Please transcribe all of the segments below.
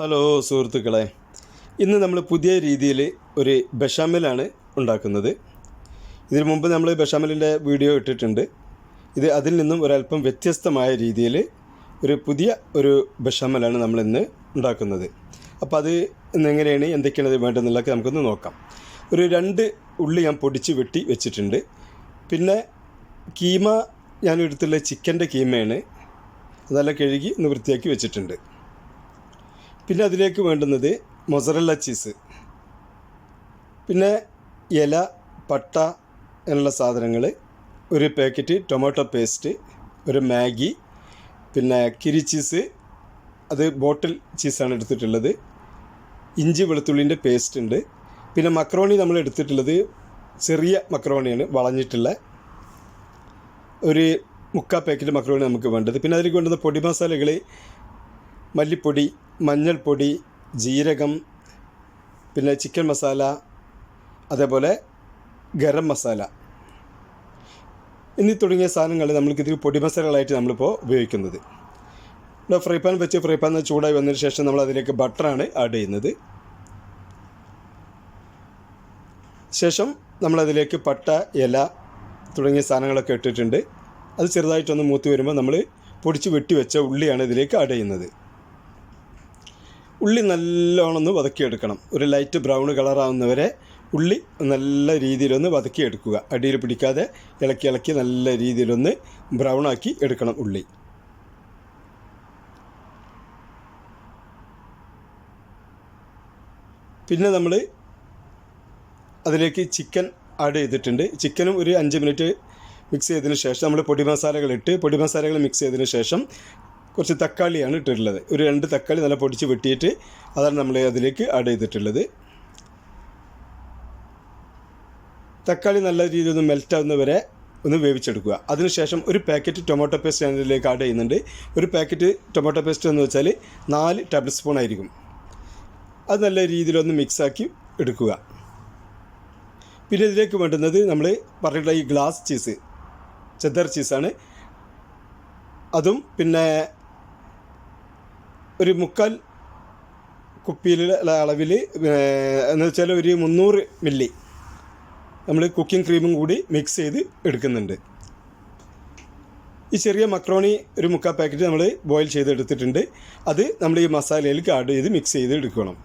Hello സുഹൃത്തുക്കളെ. ഇന്ന് നമ്മൾ പുതിയ രീതിയിൽ ഒരു ബഷാമിലാണ് ഉണ്ടാക്കുന്നത്. ഇതിനു മുമ്പ് നമ്മൾ ബഷാമിലിന്റെ വീഡിയോ ഇട്ടിട്ടുണ്ട്. ഇത് അതിൽ നിന്നും ഒരല്പം വ്യത്യസ്തമായ രീതിയിൽ ഒരു പുതിയ ഒരു ബഷാമിലാണ് നമ്മൾ ഇന്ന് ഉണ്ടാക്കുന്നത്. അപ്പോൾ അത് എങ്ങനെയാണ് എന്തൊക്കെയാണ് അത് വേണ്ടതെന്നുള്ളതൊക്കെ നമുക്കൊന്ന് നോക്കാം. ഒരു രണ്ട് ഉള്ളി ഞാൻ പൊടിച്ച് വെട്ടി വെച്ചിട്ടുണ്ട്. പിന്നെ കീമ ഞാൻ എടുത്തുള്ള ചിക്കന്റെ കീമയാണ് അതെല്ലാം കഴുകി ഒന്ന് വൃത്തിയാക്കി വെച്ചിട്ടുണ്ട്. പിന്നെ അതിലേക്ക് വേണ്ടുന്നത് മൊസറല്ല ചീസ്. പിന്നെ ഇല പട്ട എന്നുള്ള സാധനങ്ങൾ ഒരു പാക്കറ്റ് ടൊമാറ്റോ പേസ്റ്റ് ഒരു മാഗി പിന്നെ കിരി ചീസ് അത് ബോട്ടിൽ ചീസാണ് എടുത്തിട്ടുള്ളത്. ഇഞ്ചി വെളുത്തുള്ളിന്റെ പേസ്റ്റ് ഉണ്ട്. പിന്നെ മക്രോണി നമ്മൾ എടുത്തിട്ടുള്ളത് ചെറിയ മക്രോണിയാണ് വളഞ്ഞിട്ടുള്ള ഒരു മുക്കാൽ പാക്കറ്റ് മക്രോണി നമുക്ക് വേണ്ടത്. പിന്നെ അതിലേക്ക് വേണ്ടുന്ന പൊടി മസാലകൾ മല്ലിപ്പൊടി മഞ്ഞൾപ്പൊടി ജീരകം പിന്നെ ചിക്കൻ മസാല അതേപോലെ ഗരം മസാല. എന്നീ തുടങ്ങിയ സാധനങ്ങൾ നമ്മൾക്ക് ഇതിൽ പൊടി മസാലകളായിട്ട് നമ്മളിപ്പോൾ ഉപയോഗിക്കുന്നത്. ഇവിടെ ഫ്രൈ പാൻ വെച്ച് ഫ്രൈ പാൻ ചൂടായി വന്നതിന് ശേഷം നമ്മൾ അതിലേക്ക് ബട്ടറാണ് ആഡ് ചെയ്യുന്നത്. ശേഷം നമ്മളതിലേക്ക് പട്ട ഇല തുടങ്ങിയ സാധനങ്ങളൊക്കെ ഇട്ടിട്ടുണ്ട്. അത് ചെറുതായിട്ടൊന്ന് മൂത്ത് വരുമ്പോൾ നമ്മൾ പൊടിച്ച് വെട്ടി വെച്ച ഉള്ളിയാണ് ഇതിലേക്ക് ആഡ് ചെയ്യുന്നത്. ഉള്ളി നല്ലോണം ഒന്ന് വതക്കിയെടുക്കണം. ഒരു ലൈറ്റ് ബ്രൗൺ കളറാവുന്നവരെ ഉള്ളി നല്ല രീതിയിലൊന്ന് വതക്കിയെടുക്കുക. അടിയിൽ പിടിക്കാതെ ഇളക്കി ഇളക്കി നല്ല രീതിയിലൊന്ന് ബ്രൗൺ ആക്കി എടുക്കണം ഉള്ളി. പിന്നെ നമ്മൾ അതിലേക്ക് ചിക്കൻ ആഡ് ചെയ്തിട്ടുണ്ട്. ചിക്കനും ഒരു അഞ്ച് മിനിറ്റ് മിക്സ് ചെയ്തതിന് ശേഷം നമ്മൾ പൊടി മസാലകൾ ഇട്ട് പൊടി മസാലകൾ മിക്സ് ചെയ്തതിന് ശേഷം കുറച്ച് തക്കാളിയാണ് ഇട്ടിട്ടുള്ളത്. ഒരു രണ്ട് തക്കാളി നല്ല പൊടിച്ച് വെട്ടിയിട്ട് അതാണ് നമ്മൾ അതിലേക്ക് ആഡ് ചെയ്തിട്ടുള്ളത്. തക്കാളി നല്ല രീതിയിൽ ഒന്ന് മെൽറ്റാവുന്ന വരെ ഒന്ന് വേവിച്ചെടുക്കുക. അതിനുശേഷം ഒരു പാക്കറ്റ് ടൊമാറ്റോ പേസ്റ്റ് ഞാനിതിലേക്ക് ആഡ് ചെയ്യുന്നുണ്ട്. ഒരു പാക്കറ്റ് ടൊമാറ്റോ പേസ്റ്റ് എന്ന് വെച്ചാൽ നാല് ടേബിൾ സ്പൂൺ ആയിരിക്കും. അത് നല്ല രീതിയിലൊന്ന് മിക്സാക്കി എടുക്കുക. പിന്നെ ഇതിലേക്ക് വേണ്ടുന്നത് നമ്മൾ പറഞ്ഞിട്ടുള്ള ഈ ഗ്ലാസ് ചീസ് ചെദർ ചീസാണ് അതും പിന്നെ ഒരു മുക്കാൽ കുപ്പിയിലുള്ള അളവിൽ എന്ന് വെച്ചാൽ ഒരു മുന്നൂറ് മില്ലി നമ്മൾ കുക്കിംഗ് ക്രീമും കൂടി മിക്സ് ചെയ്ത് എടുക്കുന്നുണ്ട്. ഈ ചെറിയ മക്രോണി ഒരു മുക്കാൽ പാക്കറ്റ് നമ്മൾ ബോയിൽ ചെയ്തെടുത്തിട്ടുണ്ട്. അത് നമ്മൾ ഈ മസാലയിലേക്ക് ആഡ് ചെയ്ത് മിക്സ് ചെയ്ത് എടുക്കണം.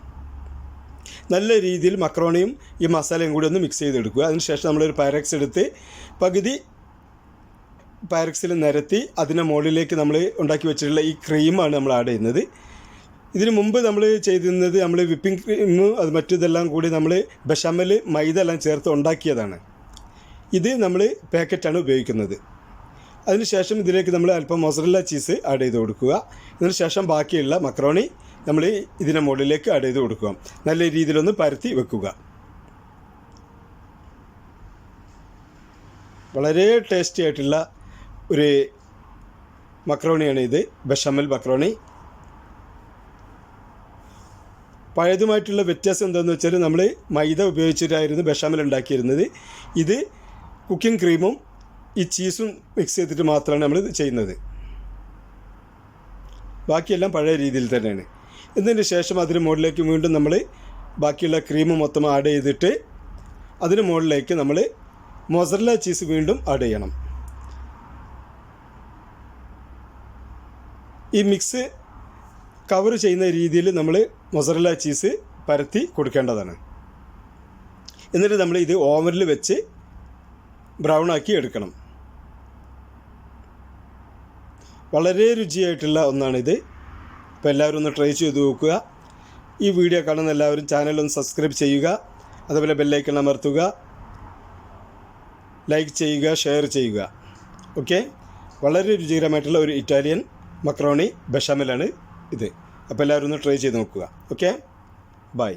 നല്ല രീതിയിൽ മക്രോണിയും ഈ മസാലയും കൂടി ഒന്ന് മിക്സ് ചെയ്തെടുക്കുക. അതിനുശേഷം നമ്മളൊരു പാരക്സ് എടുത്ത് പകുതി പാരക്സിൽ നിരത്തി അതിന്റെ മുകളിലേക്ക് നമ്മൾ ഉണ്ടാക്കി വെച്ചിട്ടുള്ള ഈ ക്രീമാണ് നമ്മൾ ആഡ് ചെയ്യുന്നത്. ഇതിന് മുമ്പ് നമ്മൾ ചെയ്തിരുന്നത് നമ്മൾ വിപ്പിംഗ് ക്രീം അത് മറ്റിതെല്ലാം കൂടി നമ്മൾ ബഷമൽ മൈദ എല്ലാം ചേർത്ത് ഉണ്ടാക്കിയതാണ്. ഇത് നമ്മൾ പാക്കറ്റാണ് ഉപയോഗിക്കുന്നത്. അതിനുശേഷം ഇതിലേക്ക് നമ്മൾ അല്പം മൊസറല്ല ചീസ് ആഡ് ചെയ്ത് കൊടുക്കുക. അതിനുശേഷം ശേഷം ബാക്കിയുള്ള മക്രോണി നമ്മൾ ഇതിന്റെ മുകളിലേക്ക് ആഡ് ചെയ്ത് കൊടുക്കുക. നല്ല രീതിയിലൊന്ന് പരത്തി വെക്കുക. വളരെ ടേസ്റ്റി ആയിട്ടുള്ള ഒരു മക്രോണിയാണ് ഇത് ബഷമൽ മക്രോണി. പഴയതുമായിട്ടുള്ള വ്യത്യാസം എന്താണെന്ന് വെച്ചാൽ നമ്മൾ മൈദ ഉപയോഗിച്ചിട്ടായിരുന്നു ബഷാമൽ ഉണ്ടാക്കിയിരുന്നത്. ഇത് കുക്കിംഗ് ക്രീമും ഈ ചീസും മിക്സ് ചെയ്തിട്ട് മാത്രമാണ് നമ്മൾ ചെയ്യുന്നത്. ബാക്കിയെല്ലാം പഴയ രീതിയിൽ തന്നെയാണ്. എന്നതിന് ശേഷം അതിന് മുകളിലേക്ക് വീണ്ടും നമ്മൾ ബാക്കിയുള്ള ക്രീം മൊത്തം ആഡ് ചെയ്തിട്ട് അതിന് മുകളിലേക്ക് നമ്മൾ മൊസറല ചീസ് വീണ്ടും ആഡ് ചെയ്യണം. ഈ മിക്സ് കവർ ചെയ്യുന്ന രീതിയിൽ നമ്മൾ മൊസറല്ല ചീസ് പരത്തി കൊടുക്കേണ്ടതാണ്. എന്നിട്ട് നമ്മൾ ഇത് ഓവനിൽ വെച്ച് ബ്രൗൺ ആക്കി എടുക്കണം. വളരെ രുചിയായിട്ടുള്ള ഒന്നാണിത്. അപ്പോൾ എല്ലാവരും ഒന്ന് ട്രൈ ചെയ്ത് നോക്കുക. ഈ വീഡിയോ കാണുന്ന എല്ലാവരും ചാനലൊന്ന് സബ്സ്ക്രൈബ് ചെയ്യുക. അതുപോലെ ബെല്ലൈക്കൺ അമർത്തുക. ലൈക്ക് ചെയ്യുക ഷെയർ ചെയ്യുക. ഓക്കെ വളരെ രുചികരമായിട്ടുള്ള ഒരു ഇറ്റാലിയൻ മക്രോണി ബഷാമലാണ് ഇത്. അപ്പോൾ എല്ലാവരും ഒന്ന് ട്രൈ ചെയ്ത് നോക്കുക. Okay bye